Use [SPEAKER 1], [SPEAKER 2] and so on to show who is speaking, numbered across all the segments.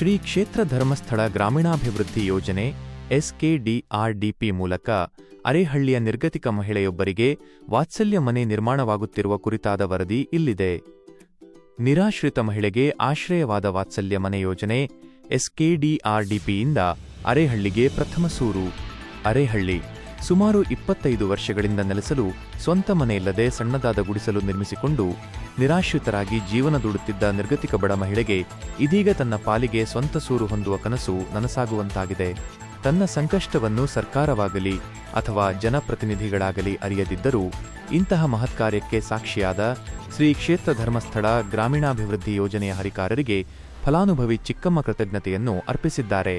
[SPEAKER 1] ಶ್ರೀ ಕ್ಷೇತ್ರ ಧರ್ಮಸ್ಥಳ ಗ್ರಾಮೀಣಾಭಿವೃದ್ಧಿ ಯೋಜನೆ ಎಸ್ಕೆಡಿಆರ್ಡಿಪಿ ಮೂಲಕ ಅರೇಹಳ್ಳಿಯ ನಿರ್ಗತಿಕ ಮಹಿಳೆಯೊಬ್ಬರಿಗೆ ವಾತ್ಸಲ್ಯ ಮನೆ ನಿರ್ಮಾಣವಾಗುತ್ತಿರುವ ಕುರಿತಾದ ವರದಿ ಇಲ್ಲಿದೆ. ನಿರಾಶ್ರಿತ ಮಹಿಳೆಗೆ ಆಶ್ರಯವಾದ ವಾತ್ಸಲ್ಯ ಮನೆ ಯೋಜನೆ ಎಸ್ಕೆಡಿಆರ್ಡಿಪಿಯಿಂದ ಅರೇಹಳ್ಳಿಗೆ ಪ್ರಥಮ ಸೂರು. ಅರೇಹಳ್ಳಿ ಸುಮಾರು ಇಪ್ಪತ್ತೈದು ವರ್ಷಗಳಿಂದ ನೆಲೆಸಲು ಸ್ವಂತ ಮನೆಯಿಲ್ಲದೆ ಸಣ್ಣದಾದ ಗುಡಿಸಲು ನಿರ್ಮಿಸಿಕೊಂಡು ನಿರಾಶ್ರಿತರಾಗಿ ಜೀವನ ದೂಡುತ್ತಿದ್ದ ನಿರ್ಗತಿಕ ಬಡ ಮಹಿಳೆಗೆ ಇದೀಗ ತನ್ನ ಪಾಲಿಗೆ ಸ್ವಂತ ಸೂರು ಹೊಂದುವ ಕನಸು ನನಸಾಗುವಂತಾಗಿದೆ. ತನ್ನ ಸಂಕಷ್ಟವನ್ನು ಸರ್ಕಾರವಾಗಲಿ ಅಥವಾ ಜನಪ್ರತಿನಿಧಿಗಳಾಗಲಿ ಅರಿಯದಿದ್ದರೂ ಇಂತಹ ಮಹತ್ಕಾರ್ಯಕ್ಕೆ ಸಾಕ್ಷಿಯಾದ ಶ್ರೀ ಕ್ಷೇತ್ರ ಧರ್ಮಸ್ಥಳ ಗ್ರಾಮೀಣಾಭಿವೃದ್ಧಿ ಯೋಜನೆಯ ಹರಿಕಾರರಿಗೆ ಫಲಾನುಭವಿ ಚಿಕ್ಕಮ್ಮ ಕೃತಜ್ಞತೆಯನ್ನು ಅರ್ಪಿಸಿದ್ದಾರೆ.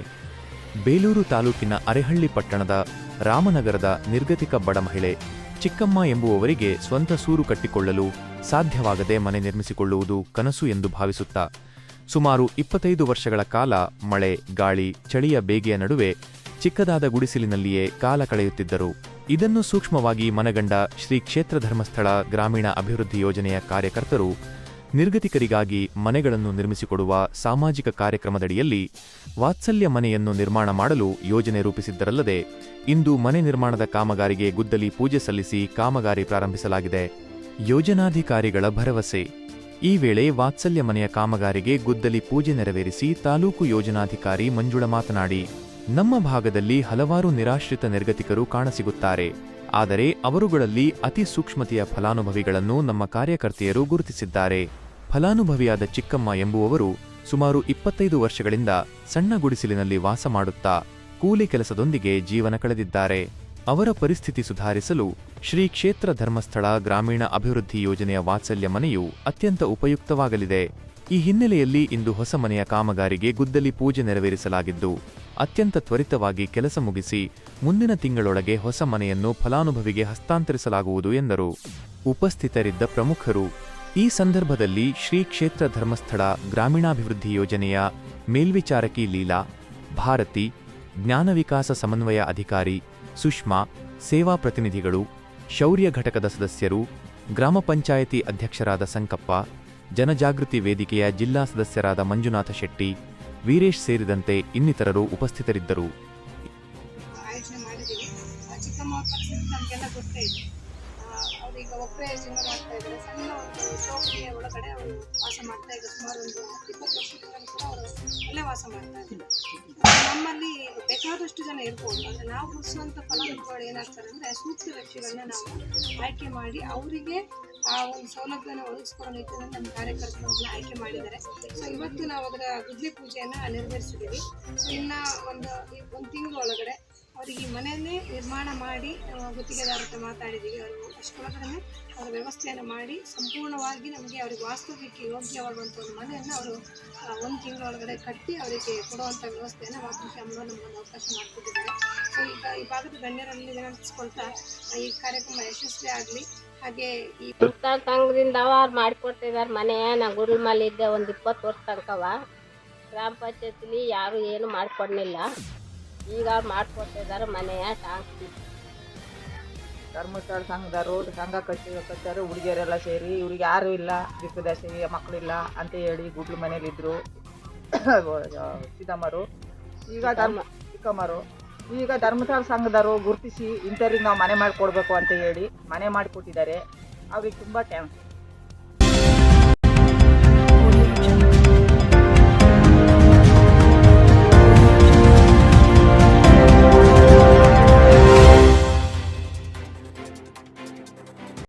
[SPEAKER 1] ಬೇಲೂರು ತಾಲೂಕಿನ ಅರೆಹಳ್ಳಿ ಪಟ್ಟಣದ ರಾಮನಗರದ ನಿರ್ಗತಿಕ ಬಡ ಮಹಿಳೆ ಚಿಕ್ಕಮ್ಮ ಎಂಬುವವರಿಗೆ ಸ್ವಂತ ಸೂರು ಕಟ್ಟಿಕೊಳ್ಳಲು ಸಾಧ್ಯವಾಗದೆ ಮನೆ ನಿರ್ಮಿಸಿಕೊಳ್ಳುವುದು ಕನಸು ಎಂದು ಭಾವಿಸುತ್ತಾ, ಸುಮಾರು ಇಪ್ಪತ್ತೈದು ವರ್ಷಗಳ ಕಾಲ ಮಳೆ, ಗಾಳಿ, ಚಳಿಯ ಬೇಗೆಯ ನಡುವೆ ಚಿಕ್ಕದಾದ ಗುಡಿಸಲಿನಲ್ಲಿಯೇ ಕಾಲ ಕಳೆಯುತ್ತಿದ್ದರು. ಇದನ್ನು ಸೂಕ್ಷ್ಮವಾಗಿ ಮನಗಂಡ ಶ್ರೀ ಕ್ಷೇತ್ರ ಧರ್ಮಸ್ಥಳ ಗ್ರಾಮೀಣ ಅಭಿವೃದ್ಧಿ ಯೋಜನೆಯ ಕಾರ್ಯಕರ್ತರು ನಿರ್ಗತಿಕರಿಗಾಗಿ ಮನೆಗಳನ್ನು ನಿರ್ಮಿಸಿಕೊಡುವ ಸಾಮಾಜಿಕ ಕಾರ್ಯಕ್ರಮದಡಿಯಲ್ಲಿ ವಾತ್ಸಲ್ಯ ಮನೆಯನ್ನು ನಿರ್ಮಾಣ ಮಾಡಲು ಯೋಜನೆ ರೂಪಿಸಿದ್ದರಲ್ಲದೆ ಇಂದು ಮನೆ ನಿರ್ಮಾಣದ ಕಾಮಗಾರಿಗೆ ಗುದ್ದಲಿ ಪೂಜೆ ಸಲ್ಲಿಸಿ ಕಾಮಗಾರಿ ಪ್ರಾರಂಭಿಸಲಾಗಿದೆ. ಯೋಜನಾಧಿಕಾರಿಗಳ ಭರವಸೆ. ಈ ವೇಳೆ ವಾತ್ಸಲ್ಯ ಮನೆಯ ಕಾಮಗಾರಿಗೆ ಗುದ್ದಲಿ ಪೂಜೆ ನೆರವೇರಿಸಿ ತಾಲೂಕು ಯೋಜನಾಧಿಕಾರಿ ಮಂಜುಳ ಮಾತನಾಡಿ, ನಮ್ಮ ಭಾಗದಲ್ಲಿ ಹಲವಾರು ನಿರಾಶ್ರಿತ ನಿರ್ಗತಿಕರು ಕಾಣಸಿಗುತ್ತಾರೆ. ಆದರೆ ಅವರುಗಳಲ್ಲಿ ಅತಿ ಸೂಕ್ಷ್ಮತೆಯ ಫಲಾನುಭವಿಗಳನ್ನು ನಮ್ಮ ಕಾರ್ಯಕರ್ತೆಯರು ಗುರುತಿಸಿದ್ದಾರೆ. ಫಲಾನುಭವಿಯಾದ ಚಿಕ್ಕಮ್ಮ ಎಂಬುವವರು ಸುಮಾರು ಇಪ್ಪತ್ತೈದು ವರ್ಷಗಳಿಂದ ಸಣ್ಣ ಗುಡಿಸಲಿನಲ್ಲಿ ವಾಸ ಮಾಡುತ್ತಾ ಕೂಲಿ ಕೆಲಸದೊಂದಿಗೆ ಜೀವನ ಕಳೆದಿದ್ದಾರೆ. ಅವರ ಪರಿಸ್ಥಿತಿ ಸುಧಾರಿಸಲು ಶ್ರೀ ಕ್ಷೇತ್ರ ಧರ್ಮಸ್ಥಳ ಗ್ರಾಮೀಣ ಅಭಿವೃದ್ಧಿ ಯೋಜನೆಯ ವಾತ್ಸಲ್ಯ ಮನೆಯು ಅತ್ಯಂತ ಉಪಯುಕ್ತವಾಗಲಿದೆ. ಈ ಹಿನ್ನೆಲೆಯಲ್ಲಿ ಇಂದು ಹೊಸ ಮನೆಯ ಕಾಮಗಾರಿಗೆ ಗುದ್ದಲಿ ಪೂಜೆ ನೆರವೇರಿಸಲಾಗಿದ್ದು, ಅತ್ಯಂತ ತ್ವರಿತವಾಗಿ ಕೆಲಸ ಮುಗಿಸಿ ಮುಂದಿನ ತಿಂಗಳೊಳಗೆ ಹೊಸ ಮನೆಯನ್ನು ಫಲಾನುಭವಿಗೆ ಹಸ್ತಾಂತರಿಸಲಾಗುವುದು ಎಂದರು. ಉಪಸ್ಥಿತರಿದ್ದ ಪ್ರಮುಖರು, ಈ ಸಂದರ್ಭದಲ್ಲಿ ಶ್ರೀ ಕ್ಷೇತ್ರ ಧರ್ಮಸ್ಥಳ ಗ್ರಾಮೀಣಾಭಿವೃದ್ಧಿ ಯೋಜನೆಯ ಮೇಲ್ವಿಚಾರಕಿ ಲೀಲಾ, ಭಾರತಿ, ಜ್ಞಾನ ವಿಕಾಸ ಸಮನ್ವಯ ಅಧಿಕಾರಿ ಸುಷ್ಮಾ, ಸೇವಾ ಪ್ರತಿನಿಧಿಗಳು, ಶೌರ್ಯ ಘಟಕದ ಸದಸ್ಯರು, ಗ್ರಾಮ ಪಂಚಾಯಿತಿ ಅಧ್ಯಕ್ಷರಾದ ಸಂಕಪ್ಪ ಜನಜಾಗೃತಿ ವೇದಿಕೆಯ ಜಿಲ್ಲಾ ಸದಸ್ಯರಾದ ಮಂಜುನಾಥ ಶೆಟ್ಟಿ ವೀರೇಶ್ ಸೇರಿದಂತೆ ಇನ್ನಿತರರು ಉಪಸ್ಥಿತರಿದ್ದರು
[SPEAKER 2] ನಮ್ಮಲ್ಲಿ ಬೇಕಾದಷ್ಟು ಜನ ಇರ್ಬೋದು ಅಂದ್ರೆ ನಾವು ಹುಟ್ಟಿಸುವಂಥ ಫಲಾನುಭವಿಗಳು ಏನಾಗ್ತಾರೆ ಅಂದರೆ ಸೂಕ್ತ ವ್ಯಕ್ತಿಗಳನ್ನ ನಾವು ಆಯ್ಕೆ ಮಾಡಿ ಅವರಿಗೆ ಆ ಒಂದು ಸೌಲಭ್ಯವನ್ನು ಒದಗಿಸ್ಕೊಡೋ ನಿಟ್ಟಿನಲ್ಲಿ ನಮ್ಮ ಕಾರ್ಯಕರ್ತರನ್ನ ಆಯ್ಕೆ ಮಾಡಿದ್ದಾರೆ. ಸೊ ಇವತ್ತು ನಾವು ಅದರ ಗುದ್ಲಿ ಪೂಜೆಯನ್ನು ನೆರವೇರಿಸಿದ್ದೀವಿ. ಸೊ ಇನ್ನು ಒಂದು ಒಂದು ತಿಂಗಳ ಒಳಗಡೆ ಅವರಿಗೆ ಮನೆಯಲ್ಲೇ ನಿರ್ಮಾಣ ಮಾಡಿ ಗುತ್ತಿಗೆದಾರ ಹತ್ರ ಮಾತಾಡಿದ್ದೀವಿ. ಅವರು ಅಷ್ಟೊಳಗಡೆ ಅವರ ವ್ಯವಸ್ಥೆಯನ್ನು ಮಾಡಿ, ಸಂಪೂರ್ಣವಾಗಿ ನಮಗೆ ಅವರಿಗೆ ವಾಸ್ತವ್ಯಕ್ಕೆ ಯೋಗ್ಯವಾಗುವಂಥ ಒಂದು ಮನೆಯನ್ನು ಅವರು ಒಂದು ತಿಂಗಳ ಒಳಗಡೆ ಕಟ್ಟಿ ಅವರಿಗೆ ಕೊಡುವಂಥ ವ್ಯವಸ್ಥೆಯನ್ನು ಮಾತೃಶ್ರೀ ಅಮ್ಮನವರು ನಮಗೊಂದು ಅವಕಾಶ ಮಾಡಿಕೊಟ್ಟಿದ್ದಾರೆ. ಸೊ, ಈಗ ಈ ಭಾಗದ ಗಣ್ಯರಲ್ಲಿ ವಿನಂತಿಸ್ಕೊಳ್ತಾ ಈ ಕಾರ್ಯಕ್ರಮ ಯಶಸ್ವಿ ಆಗಲಿ. ಹಾಗೆ ಈ
[SPEAKER 3] ಸಂಘದಿಂದ ಅವ್ರು ಮಾಡಿಕೊಡ್ತಿದ್ದಾರೆ ಮನೆ. ನಾ ಗುರುಮಲ್ಲಿ ಇದ್ದೆ ಒಂದು ಇಪ್ಪತ್ತು ವರ್ಷ ತನಕವ. ಗ್ರಾಮ ಪಂಚಾಯತಿಲಿ ಯಾರು ಏನು ಮಾಡಿಕೊಡ್ಲಿಲ್ಲ. ಈಗ ಅವ್ರು ಮಾಡಿಕೊಡ್ತಿದ್ದಾರೆ ಮನೆಯ ಟಾಂಕಿ
[SPEAKER 4] ಧರ್ಮಸ್ಥಳ ಸಂಘದವರು ಸಂಘ ಕಟ್ಟಿ ಕಟ್ಟಾರು ಹುಡುಗಿಯರೆಲ್ಲ ಸೇರಿ ಇವ್ರಿಗೆ ಯಾರು ಇಲ್ಲ ದಿಕ್ಕದಶಿ ಮಕ್ಕಳಿಲ್ಲ ಅಂತ ಹೇಳಿ ಗುಡ್ಲು ಮನೇಲಿದ್ರು ಸಿದ್ದಮ್ಮರು ಈಗ ಧರ್ಮ ಚಿಕ್ಕಮ್ಮರು. ಈಗ ಧರ್ಮಸ್ಥಳ ಸಂಘದವರು ಗುರುತಿಸಿ ಇಂಥವ್ರಿಗೆ ನಾವು ಮನೆ ಮಾಡಿಕೊಡ್ಬೇಕು ಅಂತ ಹೇಳಿ ಮನೆ ಮಾಡಿಕೊಟ್ಟಿದ್ದಾರೆ. ಅವ್ರಿಗೆ ತುಂಬ ಟ್ಯಾಂಕ್ಸ್